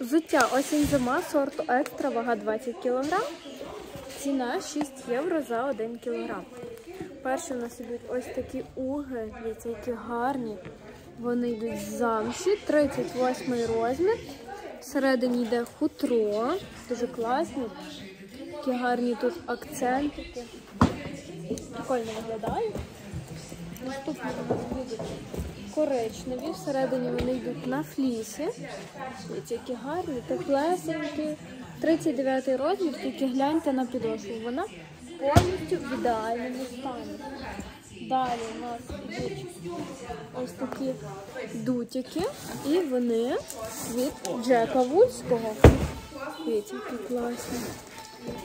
Взуття осінь зима сорту екстра, вага 20 кг. Ціна 6 євро за 1 кг. Перші у нас ідуть ось такі уги, дивіться, які гарні. Вони йдуть з замші, 38 розмір. Всередині йде хутро, дуже класні. Такі гарні тут акцентики. Прикольно виглядають. Наступні у нас будуть коричневі. Всередині вони йдуть на флісі. Дивіться, які гарні, теплесенькі. 39 розмір, тільки гляньте на підошву. Вона повністю в ідеальному стані. Далі у нас йдуть ось такі дутики, і вони від Джека Вульського. Дивіться, які класні.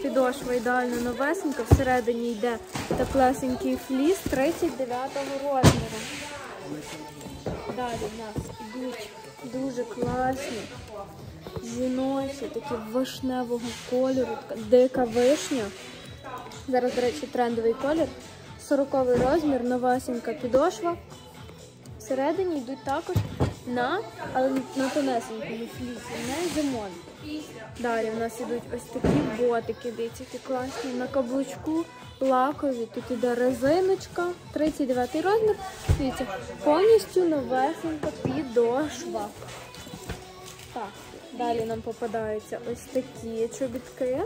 Підошва ідеально новесенька, всередині йде теплесенький фліс 39-го розміру. У нас йдуть дуже класні жіночі, такі вишневого кольору, така дика вишня. Зараз, до речі, трендовий колір. 40 розмір, новасенька підошва. Всередині йдуть також на, але на тонесенькому флісі, не зимові. Далі у нас ідуть ось такі ботики, дивіться, які класні. На каблучку лакові, тут іде резиночка, 39 розмір. Дивіться, повністю новесенька підошва. Так, далі нам попадаються ось такі чобітки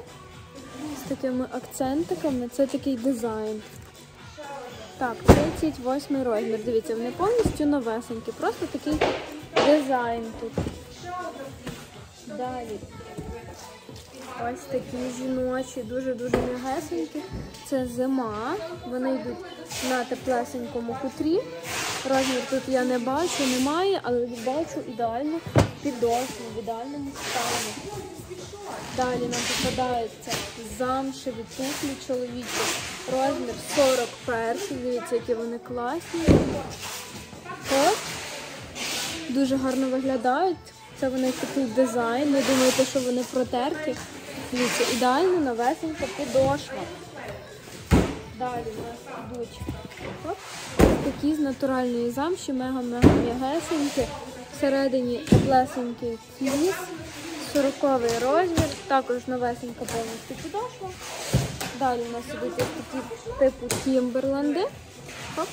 з такими акцентиками. Це такий дизайн. Так, 38 розмір. Дивіться, вони повністю новесенькі. Просто такий дизайн тут. Далі. Ось такі жіночі, дуже-дуже м'ягесенькі. Це зима. Вони йдуть на теплесенькому хутрі. Розмір тут я не бачу, немає, але бачу ідеальну підошву в ідеальному стані. Далі нам попадаються замшеві туфлі чоловічі. Розмір 41. Дивіться, які вони класні. Оп. Дуже гарно виглядають. Це вони такий дизайн. Не думайте, що вони протерті. Дивіться, ідеально новесенька підошва. Далі у нас йдуть такі з натуральної замші, мега-мега м'ягесенькі. Всередині теплесенький фліс, 40 розмір, також новесенька повністю підошва. Далі у нас ідуть такі типу Кімберленди. Оп.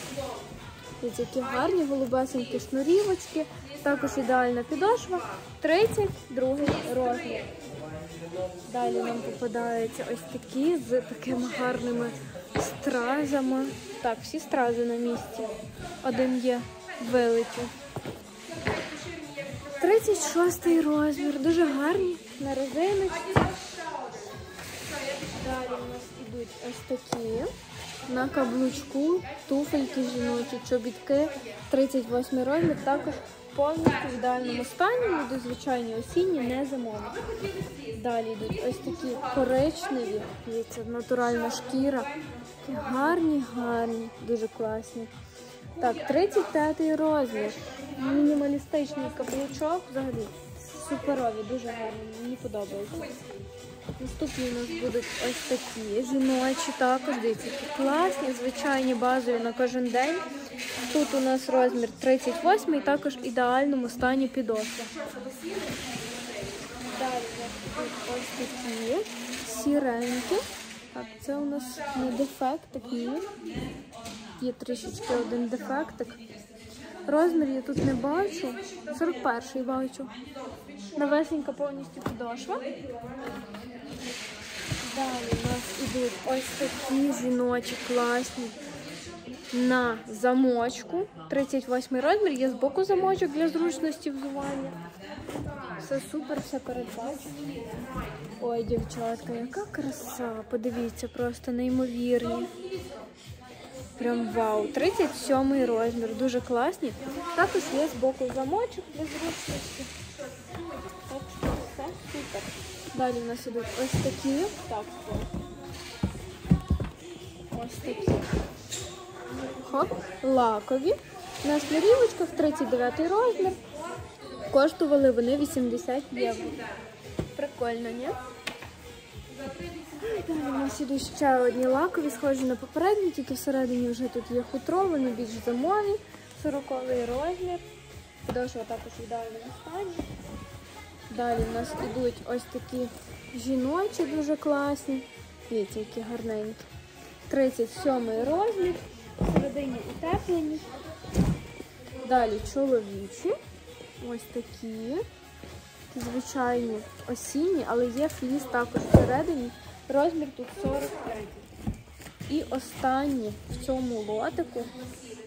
Які гарні голубесенькі шнурівочки. Також ідеальна підошва. 32 розмір. Далі нам попадаються ось такі з такими гарними стразами. Так, всі стрази на місці. Один є вилетів. 36 розмір. Дуже гарні на резиночці. Ідуть ось такі. На каблучку, туфельки жіночі, чобітки, 38 розмір, також повністю в ідеальному стані, люди звичайні осінні, не зимові. Далі йдуть ось такі коричневі, дивіться, натуральна шкіра. Гарні, гарні, дуже класні. Так, 35 розмір. Мінімалістичний каблучок взагалі. Суперові, дуже гарні, мені подобається. Наступні у нас будуть ось такі жіночі також. Дивіться, класні, звичайні базові на кожен день. Тут у нас розмір 38 і також в ідеальному стані підошва. Далі ось такі сіренькі. Так, це у нас не дефектик, ні. Є трішечки один дефектик. Розмір я тут не бачу. 41-й бачу. Новесенька повністю підошва. ось такі жіночі класні на замочку. 38 розмір, є збоку замочок для зручності взування. Все супер, все передбачено. Ой, дівчатка, яка краса. Подивіться, просто неймовірні. Прям вау. 37 розмір, дуже класні. Також є збоку замочок для зручності. Так що все супер. Далі у нас ідуть ось такі. Так, ось Такі. Хоп, лакові. На шнурівочках 39 розмір. Коштували вони 80 євро. Прикольно, ні? Далі у нас ідуть ще одні лакові, схожі на попередні, тільки всередині вже тут є хутро, вони більш зимові, 40 розмір. Підошва також в ідеальному стані. Далі в нас ідуть ось такі жіночі дуже класні. Дивіться, які гарненькі. 37 розмір, всередині утеплені. Далі чоловічі. Ось такі. Звичайні осінні, але є фліс також всередині. Розмір тут 43. І останні в цьому лотику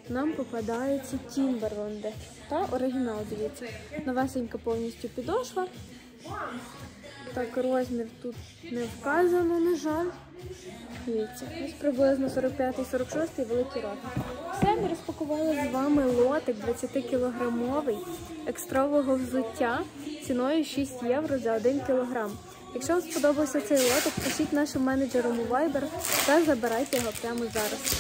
нам попадаються Тімберленди. Та оригінал, дивіться. Новесенька повністю підошва. Так, розмір тут не вказано, на жаль. Дивіться, ось приблизно 45-46 великий розмір. Все, ми розпакували з вами лотик 20-кілограмовий екстрового взуття ціною 6 євро за 1 кілограм. Якщо вам сподобався цей лотик, пишіть нашим менеджерам у Viber та забирайте його прямо зараз.